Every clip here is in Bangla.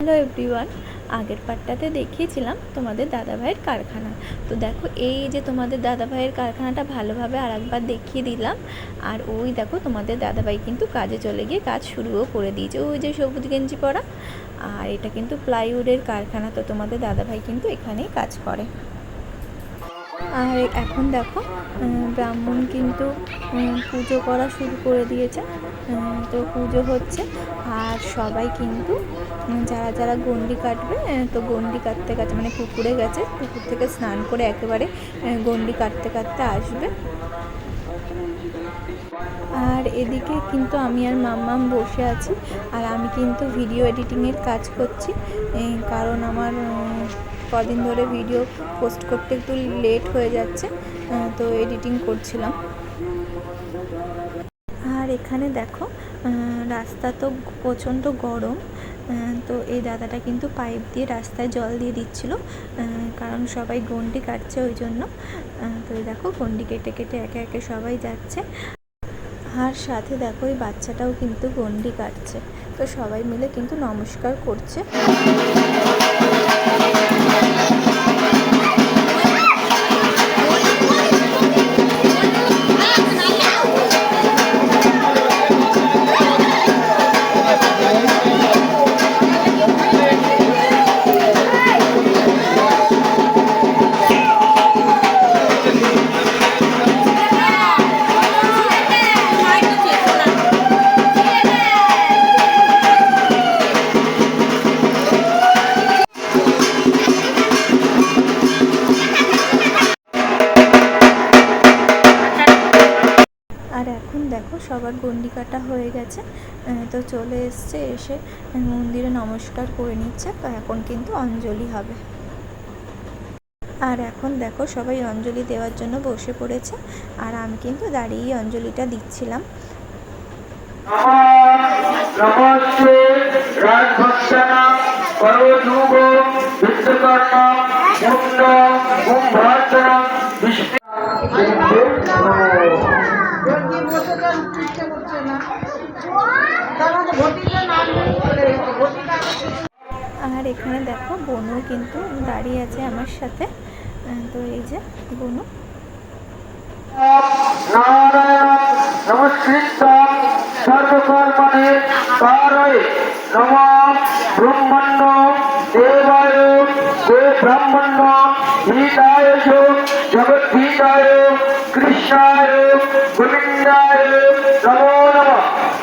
হ্যালো এভরিওয়ান আগের পার্টটাতে দেখিয়েছিলাম তোমাদের দাদাভাইয়ের কারখানা। তো দেখো, এই যে তোমাদের দাদাভাইয়ের কারখানাটা ভালোভাবে আর একবার দেখিয়ে দিলাম। আর ওই দেখো, তোমাদের দাদাভাই কিন্তু কাজে চলে গিয়ে কাজ শুরুও করে দিয়েছে। ওই যে সবুজ গেঞ্জি পরা, আর এটা কিন্তু প্লাইউডের কারখানা, তো তোমাদের দাদাভাই কিন্তু এখানেই কাজ করে। আর এখন দেখো ব্রাহ্মণ কিন্তু পুজো করা শুরু করে দিয়েছে। তো পুজো হচ্ছে। আর সবাই কিন্তু যারা যারা গন্ডি কাটবে তো গন্ডি কাটতে কাটতে মানে পুকুরে গেছে, পুকুর থেকে স্নান করে একেবারে গন্ডি কাটতে কাটতে আসবে। আর এদিকে কিন্তু আমি আর মাম্মাম বসে আছি, আর আমি কিন্তু ভিডিও এডিটিংয়ের কাজ করছি কারণ আমার কদিন ধরে ভিডিও পোস্ট করতে একটু লেট হয়ে যাচ্ছে তো এডিটিং করছিলাম। আর এখানে দেখো রাস্তা তো প্রচণ্ড গরম তো এই দাদাটা কিন্তু পাইপ দিয়ে রাস্তায় জল দিয়ে দিচ্ছিল কারণ সবাই গন্ডি কাটছে ওই জন্য তো দেখো গন্ডি কেটে কেটে একে একে সবাই যাচ্ছে। আর সাথে দেখো এই বাচ্চাটাও কিন্তু গন্ডি কাটছে, তো সবাই মিলে কিন্তু নমস্কার করছে। Thank you. দেখো সবার গন্ডি কাটা হয়ে গেছে তো চলে এসছে এসে মন্দিরে নমস্কার করে নিচ্ছে তো এখন কিন্তু অঞ্জলি হবে। আর এখন দেখো সবাই অঞ্জলি দেওয়ার জন্য বসে পড়েছে আর আমি কিন্তু দাঁড়িয়েই অঞ্জলিটা দিচ্ছিলাম। নমস্তে মুন্ড কুম্ভার্চন বিষ্ণু। ইচ্ছে করছে না। তার মধ্যে নাম চলে গেছে। আর এখানে দেখো বনু কিন্তু দাঁড়িয়ে আছে আমার সাথে। তো এই যে বনু। নারায়ণ নমস্কৃত সর্বকর্মণে কারয়ে নম ব্রহ্মণ্য দেবায় দে ব্রাহ্মণ্য হিতায় চ জগদ্ধিতায় কৃষ্ণায় গোবিন্দায়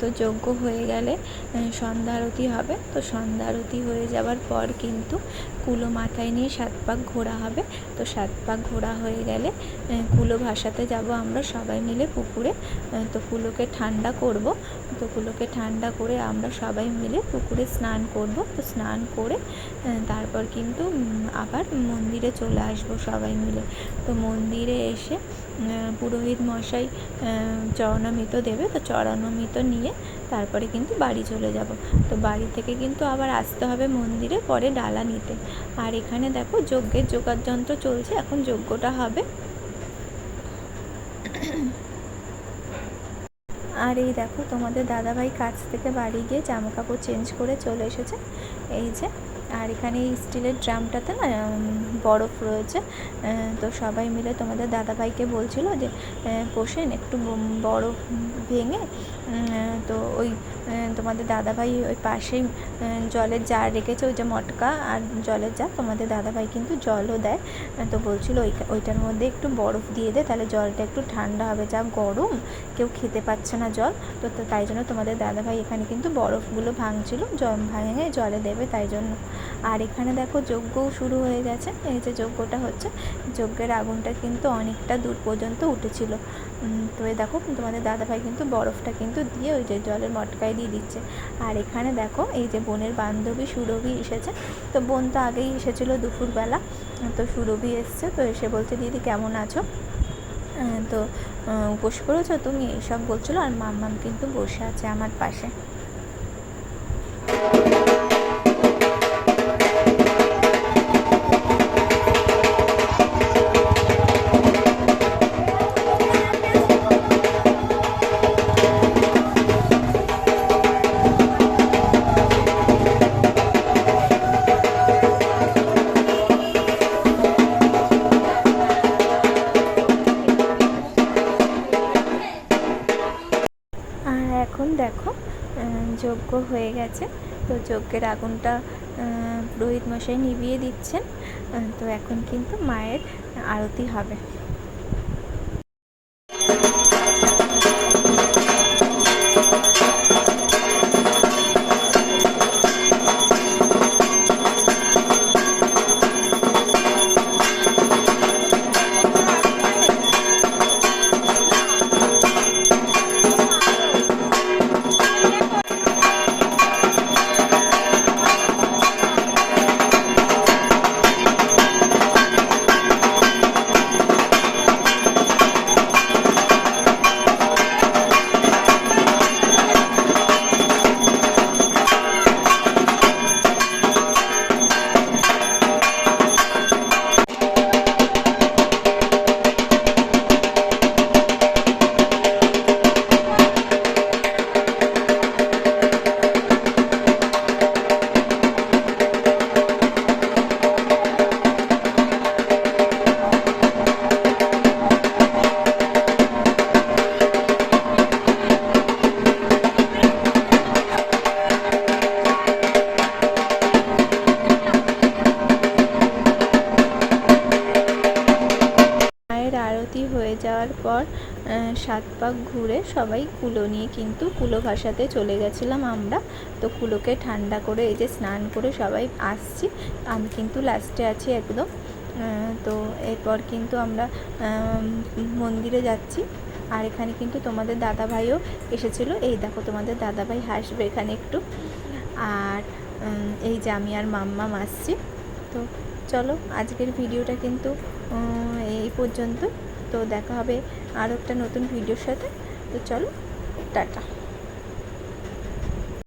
তো যজ্ঞ হয়ে গেলে সন্ধ্যা আরতি হবে। তো সন্ধ্যা আরতি হয়ে যাওয়ার পর কিন্তু কুলো মাথায় নিয়ে সাত পাক ঘোরা হবে। তো সাত পাক ঘোরা হয়ে গেলে কুলো ভাসাতে যাব আমরা সবাই মিলে পুকুরে। তো কুলোকে ঠান্ডা করব। তো কুলোকে ঠান্ডা করে আমরা সবাই মিলে পুকুরে স্নান করব। তো স্নান করে তারপর কিন্তু আবার মন্দিরে চলে আসব সবাই মিলে। তো মন্দিরে এসে পুরোহিত মশাই চরণামৃত দেবে। তো চরণামৃত নিয়ে তারপরে কিন্তু বাড়ি চলে যাব। তো বাড়ি থেকে কিন্তু আবার আসতে হবে মন্দিরে পরে ডালা নিতে। আর এখানে দেখো যজ্ঞের যোগার যন্ত্র চলছে, এখন যজ্ঞটা হবে। আর এই দেখো তোমাদের দাদাভাই কাছ থেকে বাড়ি গিয়ে জামা কাপড় চেঞ্জ করে চলে এসেছে। এই যে আর এখানে স্টিলের ড্রামটাতে না বরফ রয়েছে। তো সবাই মিলে তোমাদের দাদাভাইকে বলছিল যে পোষেন একটু বরফ ভেঙে। তো ওই তোমাদের দাদাভাই ওই পাশেই জলের জার রেখেছে, ওই যে মটকা আর জলের জার। তোমাদের দাদাভাই কিন্তু জলও দেয়। তো বলছিল ওই, ওইটার মধ্যে একটু বরফ দিয়ে দে, তাহলে জলটা একটু ঠান্ডা হবে। যা গরম, কেউ খেতে পাচ্ছে না জল। তো, তাই জন্য তোমাদের দাদাভাই এখানে কিন্তু বরফগুলো ভাঙছিল, জল ভাঙে জলে দেবে, তাই জন্য। আর এখানে দেখো যজ্ঞও শুরু হয়ে গেছে। এই যে যজ্ঞটা হচ্ছে, যজ্ঞের আগুনটা কিন্তু অনেকটা দূর পর্যন্ত উঠেছিল। তো এই দেখো, তোমাদের দাদাভাই কিন্তু বরফটা কিন্তু দিয়ে ওই যে জলের মটকায় দিয়ে দিচ্ছে। আর এখানে দেখো, এই যে বোনের বান্ধবী সুরভি এসেছে। তো বোন তো আগেই এসেছিল দুপুরবেলা, তো সুরভি এসছে, তো এসে বলছে, দিদি, কেমন আছো? তো উপোস করেছ তুমি? এসব বলছিলো, আর মাম্মাম কিন্তু বসে আছে আমার পাশে। দেখো যজ্ঞ হয়ে গেছে। তো যজ্ঞের আগুনটা আহ, পুরোহিত মশাই নিভিয়ে দিচ্ছেন। তো এখন কিন্তু মায়ের আরতি হবে। যাওয়ার পর সাত পাক ঘুরে সবাই কুলো নিয়ে কিন্তু কুলো ভাসাতে চলে গেছিলাম আমরা। তো কুলোকে ঠান্ডা করে এই যে স্নান করে সবাই আসছি। আমি কিন্তু লাস্টে আছি একদম। তো এরপর কিন্তু আমরা মন্দিরে যাচ্ছি। আর এখানে কিন্তু তোমাদের দাদা ভাইও এসেছিল। এই দেখো তোমাদের দাদা ভাই হাসবে এখানে একটু। আর এই যে আমি আর মাম্মাম আসছি। তো চলো আজকের ভিডিওটা কিন্তু এই পর্যন্ত। তো দেখা হবে আরও একটা নতুন ভিডিওর সাথে। তো চলো টাটা।